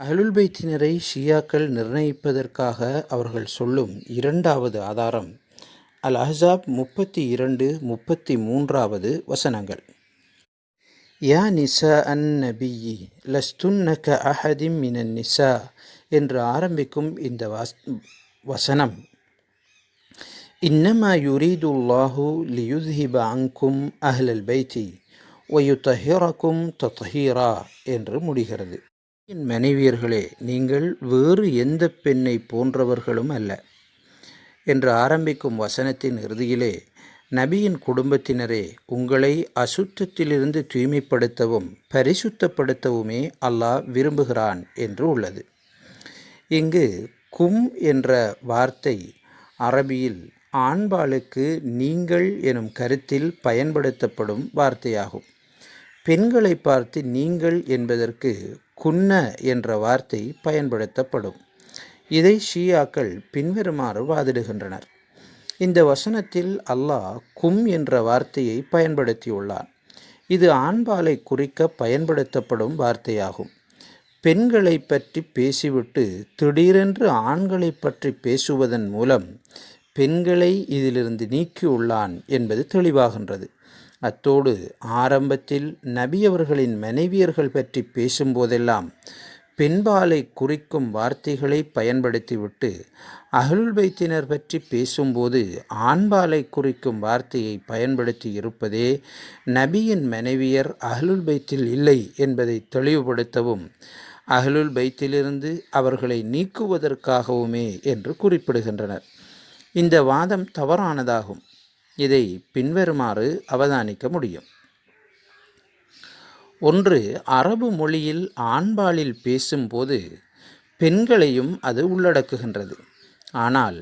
அஹ்லுல் பைத்தினரை ஷியாக்கள் நிர்ணயிப்பதற்காக அவர்கள் சொல்லும் இரண்டாவது ஆதாரம் அல் அஹாப் முப்பத்தி இரண்டு முப்பத்தி மூன்றாவது வசனங்கள். யா நிசா அன் நபியி லஸ்துன்னக அஹதிம் மினன் நிசா என்று ஆரம்பிக்கும் இந்த வஸ் வசனம். இன்னமா யுரீதுல்லாஹு லியுத்ஹிப அங்கும் அஹ்லல் பைத்தி ஒயுத்தஹிரக்கும் தத்ஹீரா என்று முடிகிறது. என் மனைவியர்களே நீங்கள் வேறு எந்த பெண்ணை போன்றவர்களும் அல்ல. என்று ஆரம்பிக்கும் வசனத்தின் இறுதியிலே நபியின் குடும்பத்தினரே உங்களை அசுத்தத்திலிருந்து தூய்மைப்படுத்தவும் பரிசுத்தப்படுத்தவுமே அல்லாஹ் விரும்புகிறான் என்று உள்ளது. இங்கு கும் என்ற வார்த்தை அரபியில் ஆண்பாளுக்கு நீங்கள் எனும் கருத்தில் பயன்படுத்தப்படும் வார்த்தையாகும். பெண்களை பார்த்து நீங்கள் என்பதற்கு குன்ன என்ற வார்த்தை பயன்படுத்தப்படும். இதை ஷியாக்கள் பின்வருமாறு வாதிடுகின்றனர். இந்த வசனத்தில் அல்லாஹ் கும் என்ற வார்த்தையை பயன்படுத்தியுள்ளான். இது ஆண்பாலை குறிக்க பயன்படுத்தப்படும் வார்த்தையாகும். பெண்களை பற்றி பேசிவிட்டு திடீரென்று ஆண்களை பற்றி பேசுவதன் மூலம் பெண்களை இதிலிருந்து நீக்கியுள்ளான் என்பது தெளிவாகின்றது. அத்தோடு ஆரம்பத்தில் நபியவர்களின் மனைவியர்கள் பற்றி பேசும்போதெல்லாம் பெண்பாலை குறிக்கும் வார்த்தைகளை பயன்படுத்திவிட்டு அகலுல் பைத்தினர் பற்றி பேசும்போது ஆண்பாலை குறிக்கும் வார்த்தையை பயன்படுத்தி இருப்பதே நபியின் மனைவியர் அகலுல் பைத்தில் இல்லை என்பதை தெளிவுபடுத்தவும் அகலுல் பைத்திலிருந்து அவர்களை நீக்குவதற்காகவுமே என்று குறிப்பிடுகின்றனர். இந்த வாதம் தவறானதாகும். இதை பின்வருமாறு அவதானிக்க முடியும். ஒன்று அரபு மொழியில் ஆண்பாலில் பேசும்போது பெண்களையும் அது உள்ளடக்குகின்றது. ஆனால்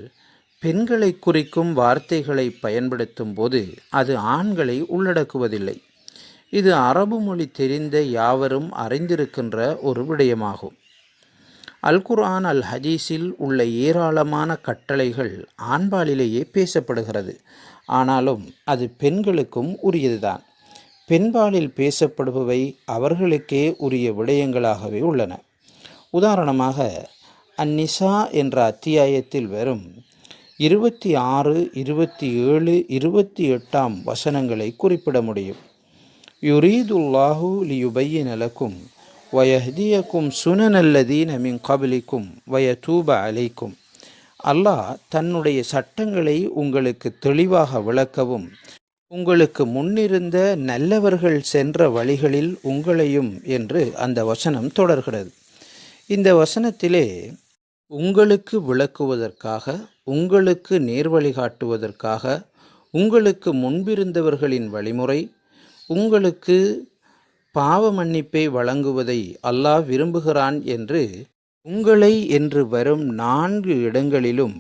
பெண்களை குறிக்கும் வார்த்தைகளை பயன்படுத்தும் போது அது ஆண்களை உள்ளடக்குவதில்லை. இது அரபு மொழி தெரிந்த யாவரும் அறிந்திருக்கின்ற ஒரு விடயமாகும். அல் குர்ஆன் அல் ஹதீஸில் உள்ள ஏராளமான கட்டளைகள் ஆண்பாலிலேயே பேசப்படுகிறது. ஆனாலும் அது பெண்களுக்கும் உரியதுதான். பெண்பாலில் பேசப்படுபவை அவர்களுக்கே உரிய விடயங்களாகவே உள்ளன. உதாரணமாக அந்நிசா என்ற அத்தியாயத்தில் வரும் இருபத்தி ஆறு இருபத்தி ஏழு இருபத்தி எட்டாம் வசனங்களை குறிப்பிட முடியும். யுரீதுல்லாஹு லியுபையின் லக்கும் வயஹ்தியக்கும் சுனநல்லதீன மின் கபலிக்கும் வயதூப அலைக்கும். அல்லாஹ் தன்னுடைய சட்டங்களை உங்களுக்கு தெளிவாக விளக்கவும் உங்களுக்கு முன்னிருந்த நல்லவர்கள் சென்ற வழிகளில் உங்களையும் என்று அந்த வசனம் தொடர்கிறது. இந்த வசனத்திலே உங்களுக்கு விளக்குவதற்காக உங்களுக்கு நேர்வழி காட்டுவதற்காக உங்களுக்கு முன்பிருந்தவர்களின் வழிமுறை உங்களுக்கு பாவ மன்னிப்பை வழங்குவதை அல்லாஹ் விரும்புகிறான் என்று உங்களை என்று வரும் நான்கு இடங்களிலும்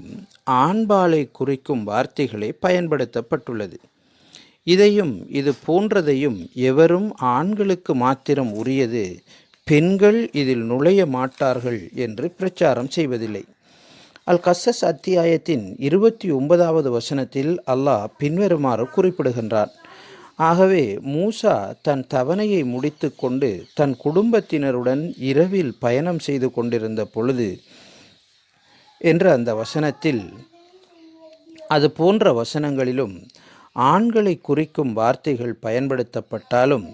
ஆண்பாலை குறிக்கும் வார்த்தைகளே பயன்படுத்தப்பட்டுள்ளது. இதையும் இது போன்றதையும் எவரும் ஆண்களுக்கு மாத்திரம் உரியது. பெண்கள் இதில் நுழைய மாட்டார்கள் என்று பிரச்சாரம் செய்வதில்லை. அல் கசஸ் அத்தியாயத்தின் இருபத்தி ஒன்பதாவது வசனத்தில் அல்லாஹ் பின்வருமாறு குறிப்பிடுகின்றான். ஆகவே மூசா தன் தவணையை முடித்து கொண்டு தன் குடும்பத்தினருடன் இரவில் பயணம் செய்து கொண்டிருந்த பொழுது என்ற அந்த வசனத்தில் அது போன்ற வசனங்களிலும் ஆண்களை குறிக்கும் வார்த்தைகள் பயன்படுத்தப்பட்டாலும்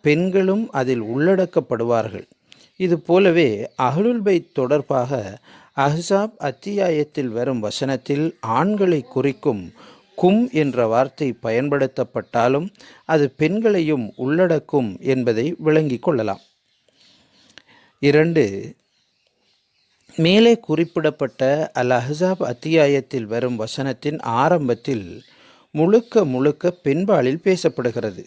பெண்களும் அதில் உள்ளடக்கப்படுவார்கள். இது போலவே அகலுல்பை தொடர்பாக அஹ்சாப் அத்தியாயத்தில் வரும் வசனத்தில் ஆண்களை குறிக்கும் கும் என்ற வார்த்தை பயன்படுத்தப்பட்டாலும் அது பெண்களையும் உள்ளடக்கும் என்பதை விளங்கிக் கொள்ளலாம். இரண்டு மேலே குறிப்பிடப்பட்ட அல் அஹாப் அத்தியாயத்தில் வரும் வசனத்தின் ஆரம்பத்தில் முழுக்க முழுக்க பெண்பாலில் பேசப்படுகிறது.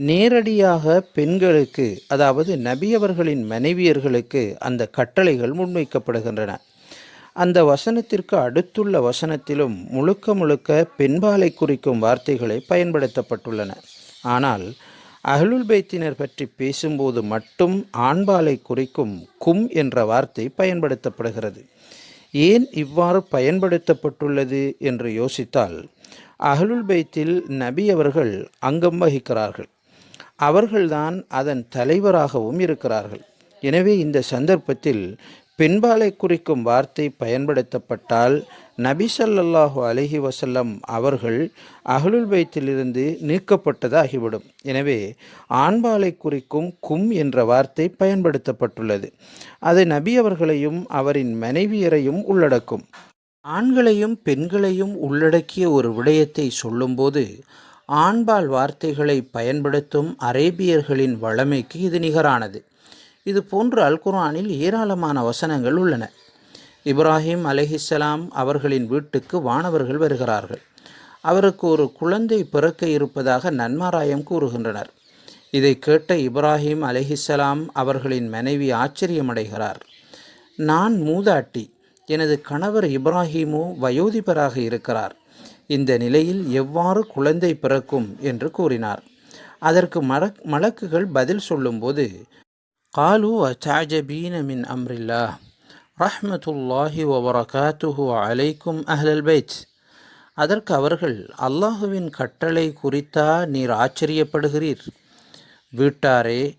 நேரடியாக பெண்களுக்கு அதாவது நபியவர்களின் மனைவியர்களுக்கு அந்த கட்டளைகள் முன்வைக்கப்படுகின்றன. அந்த வசனத்திற்கு அடுத்துள்ள வசனத்திலும் முழுக்க முழுக்க பெண்பாலை குறிக்கும் வார்த்தைகளை பயன்படுத்தப்பட்டுள்ளன. ஆனால் அஹ்லுல் பைத்தினர் பற்றி பேசும்போது மட்டும் ஆண்பாலை குறிக்கும் கும் என்ற வார்த்தை பயன்படுத்தப்படுகிறது. ஏன் இவ்வாறு பயன்படுத்தப்பட்டுள்ளது என்று யோசித்தால் அஹ்லுல் பைத்தில் நபி அவர்கள் அங்கம் வகிக்கிறார்கள். அவர்கள்தான் அதன் தலைவராகவும் இருக்கிறார்கள். எனவே இந்த சந்தர்ப்பத்தில் பெண்பாலை குறிக்கும் வார்த்தை பயன்படுத்தப்பட்டால் நபி சல்லல்லாஹு அலஹி வசல்லம் அவர்கள் அகலுல் பைத்திலிருந்து நீக்கப்பட்டதாகிவிடும். எனவே ஆண்பாலை குறிக்கும் கும் என்ற வார்த்தை பயன்படுத்தப்பட்டுள்ளது. அது நபி அவர்களையும் அவரின் மனைவியரையும் உள்ளடக்கும். ஆண்களையும் பெண்களையும் உள்ளடக்கிய ஒரு விடயத்தை சொல்லும்போது ஆண்பால் வார்த்தைகளை பயன்படுத்தும் அரேபியர்களின் வளமைக்கு இது நிகரானது. இது போன்று அல் குர்ஆனில் ஏராளமான வசனங்கள் உள்ளன. இப்ராஹிம் அலஹிசலாம் அவர்களின் வீட்டுக்கு வானவர்கள் வருகிறார்கள். அவருக்கு ஒரு குழந்தை பிறக்க இருப்பதாக நன்மாராயம் கூறுகின்றனர். இதை கேட்ட இப்ராஹிம் அலஹிசலாம் அவர்களின் மனைவி ஆச்சரியமடைகிறார். நான் மூதாட்டி. எனது கணவர் இப்ராஹிமோ வயோதிபராக இருக்கிறார். இந்த நிலையில் எவ்வாறு குழந்தை பிறக்கும்? என்று கூறினார். அதற்கு மலக் மலக்குகள் பதில் சொல்லும்போது காலு அச்சாஜபீன மின் அம்ரில்லா الله. وبركاته அலைக்கும் أهل البيت. அதற்கு அவர்கள் அல்லாஹுவின் கட்டளை குறித்தா நீர் ஆச்சரியப்படுகிறீர்? வீட்டாரே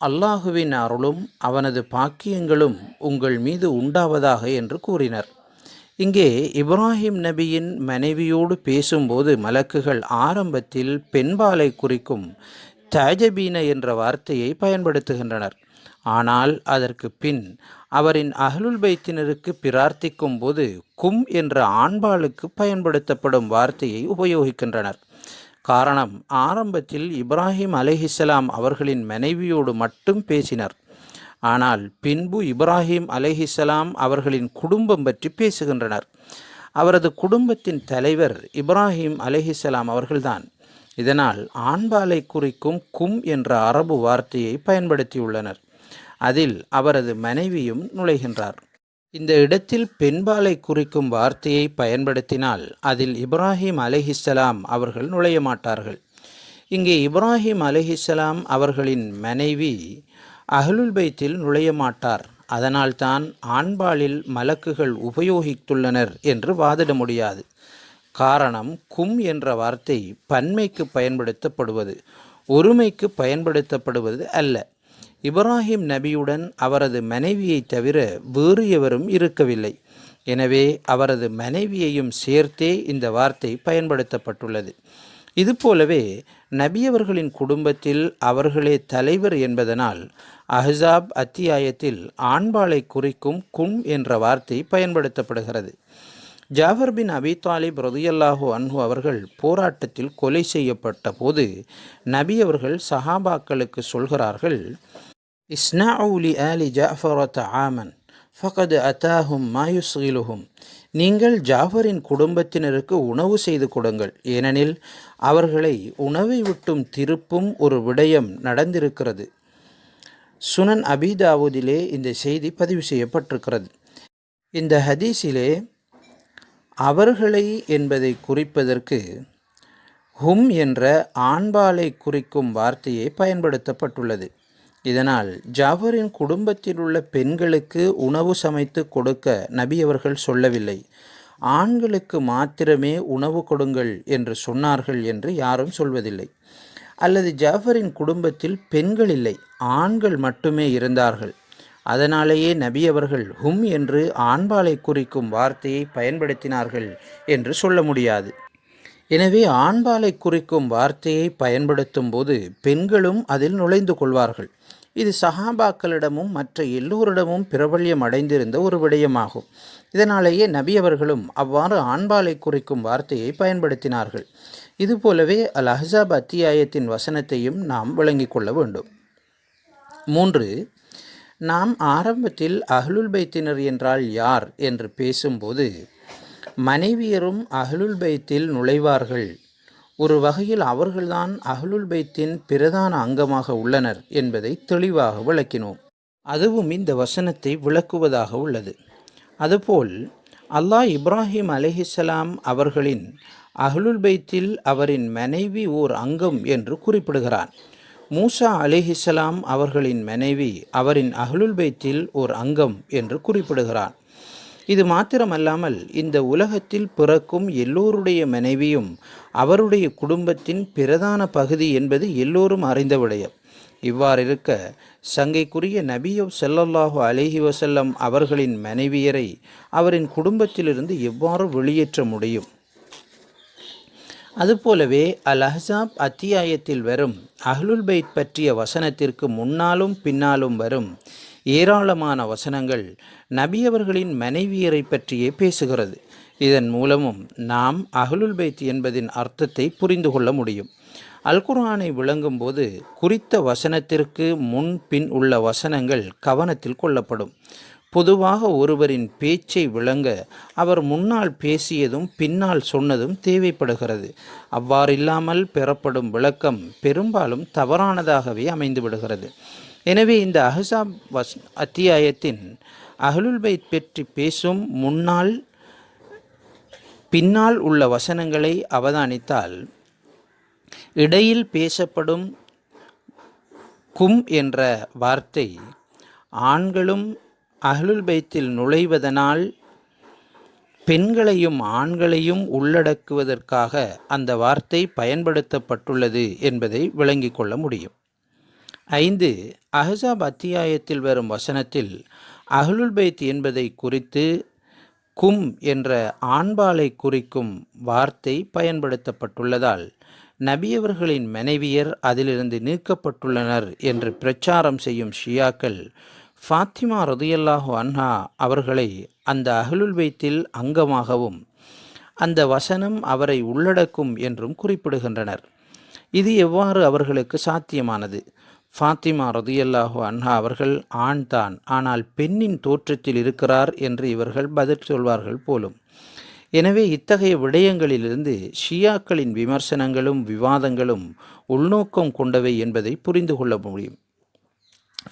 அல்லாஹுவின் அருளும் அவனது பாக்கியங்களும் உங்கள் மீது உண்டாவதாக என்று கூறினர். இங்கே இப்ராஹிம் நபியின் மனைவியோடு பேசும்போது மலக்குகள் ஆரம்பத்தில் பெண்பாலை குறிக்கும் தாஜபீன என்ற வார்த்தையை பயன்படுத்துகின்றனர். ஆனால் அதற்கு பின் அவரின் அகலுல் பைத்தினருக்கு பிரார்த்திக்கும் போது கும் என்ற ஆண்பாளுக்கு பயன்படுத்தப்படும் வார்த்தையை உபயோகிக்கின்றனர். காரணம் ஆரம்பத்தில் இப்ராஹிம் அலைஹிஸ்ஸலாம் அவர்களின் மனைவியோடு மட்டும் பேசினர். ஆனால் பின்பு இப்ராஹிம் அலைஹிஸ்ஸலாம் அவர்களின் குடும்பம் பற்றி பேசுகின்றனர். அவரது குடும்பத்தின் தலைவர் இப்ராஹிம் அலைஹிஸ்ஸலாம் அவர்கள்தான். இதனால் ஆண்பாலை குறிக்கும் கும் என்ற அரபு வார்த்தையை பயன்படுத்தியுள்ளனர். அதில் அவரது மனைவியும் நுழைகின்றார். இந்த இடத்தில் பெண்பாலை குறிக்கும் வார்த்தையை பயன்படுத்தினால் அதில் இப்ராஹிம் அலைஹிஸ்ஸலாம் அவர்கள் நுழைய மாட்டார்கள். இங்கே இப்ராஹிம் அலைஹிஸ்ஸலாம் அவர்களின் மனைவி அஹ்லுல் பைத்தில் நுழைய மாட்டார். அதனால்தான் ஆண்பாலில் மலக்குகள் உபயோகித்துள்ளனர் என்று வாதிட முடியாது. காரணம் கும் என்ற வார்த்தை பன்மைக்கு பயன்படுத்தப்படுவது ஒருமைக்கு பயன்படுத்தப்படுவது அல்ல. இப்ராஹிம் நபியுடன் அவரது மனைவியை தவிர வேறு எவரும் இருக்கவில்லை. எனவே அவரது மனைவியையும் சேர்த்தே இந்த வார்த்தை பயன்படுத்தப்பட்டுள்ளது. இதுபோலவே நபியவர்களின் குடும்பத்தில் அவர்களே தலைவர் என்பதனால் அஹாப் அத்தியாயத்தில் ஆண்பாலை குறிக்கும் கும் என்ற வார்த்தை பயன்படுத்தப்படுகிறது. ஜாஃபர் பின் அபி தாலிப் ரதியல்லாஹு அன்ஹு அவர்கள் போராட்டத்தில் கொலை செய்யப்பட்ட போது நபி அவர்கள் சஹாபாக்களுக்கு சொல்கிறார்கள் இஸ்னாவுலி ஆலி ஜாஃபர ஆமன் ஃபகது அத்தாஹும் மாயுஸ்கிலுஹும் நீங்கள் ஜாஃபரின் குடும்பத்தினருக்கு உணவு செய்து கொடுங்கள். ஏனெனில் அவர்களை உணவை விட்டும் திருப்பும் ஒரு விடயம் நடந்திருக்கிறது. சுனன் அபிதாவுதிலே இந்த செய்தி பதிவு செய்யப்பட்டிருக்கிறது. இந்த ஹதீஸிலே அவர்களை என்பதை குறிப்பதற்கு ஹும் என்ற ஆண்பாலை குறிக்கும் வார்த்தையே பயன்படுத்தப்பட்டுள்ளது. இதனால் ஜாபரின் குடும்பத்தில் உள்ள பெண்களுக்கு உணவு சமைத்து கொடுக்க நபி அவர்கள் சொல்லவில்லை. ஆண்களுக்கு மாத்திரமே உணவு கொடுங்கள் என்று சொன்னார்கள் என்று யாரும் சொல்வதில்லை. அல்லது ஜாஃபரின் குடும்பத்தில் பெண்கள் இல்லை ஆண்கள் மட்டுமே இருந்தார்கள். அதனாலேயே நபி அவர்கள் ஹும் என்று ஆண்பாலை குறிக்கும் வார்த்தையை பயன்படுத்தினார்கள் என்று சொல்ல முடியாது. எனவே ஆண்பாலை குறிக்கும் வார்த்தையை பயன்படுத்தும் போது பெண்களும் அதில் நுழைந்து கொள்வார்கள். இது சஹாபாக்களிடமும் மற்ற எல்லோரிடமும் பிரபல்யம் அடைந்திருந்த ஒரு விடயமாகும். இதனாலேயே நபி அவர்களும் அவ்வாறு ஆண்பாலை குறிக்கும் வார்த்தையை பயன்படுத்தினார்கள். இதுபோலவே அல் அஹ்ஸாப் அத்தியாயத்தின் வசனத்தையும் நாம் விளங்கிக் கொள்ள வேண்டும். மூன்று நாம் ஆரம்பத்தில் அஹ்லுல் பைத்தினர் என்றால் யார் என்று பேசும்போது மனைவியரும் அஹ்லுல் பைத்தில் நுழைவார்கள். ஒரு வகையில் அவர்கள்தான் அஹ்லுல் பைத்தின் பிரதான அங்கமாக உள்ளனர் என்பதை தெளிவாக விளக்கினோம். அதுவும் இந்த வசனத்தை விளக்குவதாக உள்ளது. அதுபோல் அல்லாஹ் இப்ராஹிம் அலிஹிசலாம் அவர்களின் அஹ்லுல் பைத்தில் அவரின் மனைவி ஓர் அங்கம் என்று குறிப்பிடுகிறான். மூசா அலிஹிசலாம் அவர்களின் மனைவி அவரின் அஹ்லுல் பைத்தில் ஓர் அங்கம் என்று குறிப்பிடுகிறான். இது மாத்திரமல்லாமல் இந்த உலகத்தில் பிறக்கும் எல்லோருடைய மனைவியும் அவருடைய குடும்பத்தின் பிரதான பகுதி என்பது எல்லோரும் அறிந்த விடயம். இவ்வாறிருக்க சங்கைக்குரிய நபியோ செல்லல்லாஹோ அலேஹி வசல்லம் அவர்களின் மனைவியரை அவரின் குடும்பத்திலிருந்து எவ்வாறு வெளியேற்ற முடியும்? அதுபோலவே அல் அஹ்ஸாப் அத்தியாயத்தில் வரும் அஹ்லுல் பைத் பற்றிய வசனத்திற்கு முன்னாலும் பின்னாலும் வரும் ஏராளமான வசனங்கள் நபியவர்களின் மனைவியரை பற்றியே பேசுகிறது. இதன் மூலமும் நாம் அகலுல் பைத் என்பதின் அர்த்தத்தை புரிந்து கொள்ள முடியும். அல்குர்ஆனை விளங்கும் போது குறித்த வசனத்திற்கு முன் பின் உள்ள வசனங்கள் கவனத்தில் கொள்ளப்படும். பொதுவாக ஒருவரின் பேச்சை விளங்க அவர் முன்னால் பேசியதும் பின்னால் சொன்னதும் தேவைப்படுகிறது. அவ்வாறில்லாமல் பெறப்படும் விளக்கம் பெரும்பாலும் தவறானதாகவே அமைந்து விடுகிறது எனவே இந்த அஹசாப் வஸ் அத்தியாயத்தின் அஹ்லுல் பைத் பற்றி பேசும் முன்னால் பின்னால் உள்ள வசனங்களை அவதானித்தால் இடையில் பேசப்படும் கும் என்ற வார்த்தை ஆண்களும் அஹ்லுல் பைத்தில் நுழைவதனால் பெண்களையும் ஆண்களையும் உள்ளடக்குவதற்காக அந்த வார்த்தை பயன்படுத்தப்பட்டுள்ளது என்பதை விளங்கிக் கொள்ள முடியும். ஐந்து அஹசாப் அத்தியாயத்தில் வரும் வசனத்தில் அஹ்லுல் பைத் என்பதை குறித்து கும் என்ற ஆண்பாலை குறிக்கும் வார்த்தை பயன்படுத்தப்பட்டுள்ளதால் நபியவர்களின் மனைவியர் அதிலிருந்து நீக்கப்பட்டுள்ளனர் என்று பிரச்சாரம் செய்யும் ஷியாக்கள் ஃபாத்திமா ரதியல்லாஹு அன்ஹா அவர்களை அந்த அகலுல் பைத்தில் அங்கமாகவும் அந்த வசனம் அவரை உள்ளடக்கும் என்றும் குறிப்பிடுகின்றனர். இது எவ்வாறு அவர்களுக்கு சாத்தியமானது? ஃபாத்திமா ரதியல்லாஹு அன்ஹா அவர்கள் ஆண் தான் ஆனால் பெண்ணின் தோற்றத்தில் இருக்கிறார் என்று இவர்கள் பதில் சொல்வார்கள் போலும். எனவே இத்தகைய விடயங்களிலிருந்து ஷியாக்களின் விமர்சனங்களும் விவாதங்களும் உள்நோக்கம் கொண்டவை என்பதை புரிந்து கொள்ள முடியும்.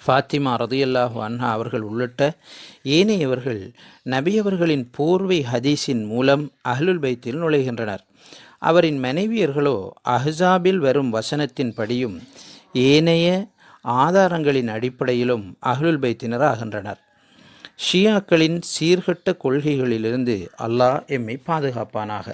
ஃபாத்திமா ரதியல்லாஹு அன்ஹா அவர்கள் உள்ளிட்ட ஏனையவர்கள் நபியவர்களின் போர்வை ஹதீஸின் மூலம் அஹ்லுல் பைத்தில் நுழைகின்றனர். அவரின் மனைவியர்களோ அஹ்சாபில் வரும் வசனத்தின் படியும் ஏனைய ஆதாரங்களின் அடிப்படையிலும் அஹ்லுல் பைத்தினர் ஆகின்றனர் ஷியாக்களின் சீர்கட்ட கொள்கைகளிலிருந்து அல்லாஹ் எம்மை பாதுகாப்பானாக.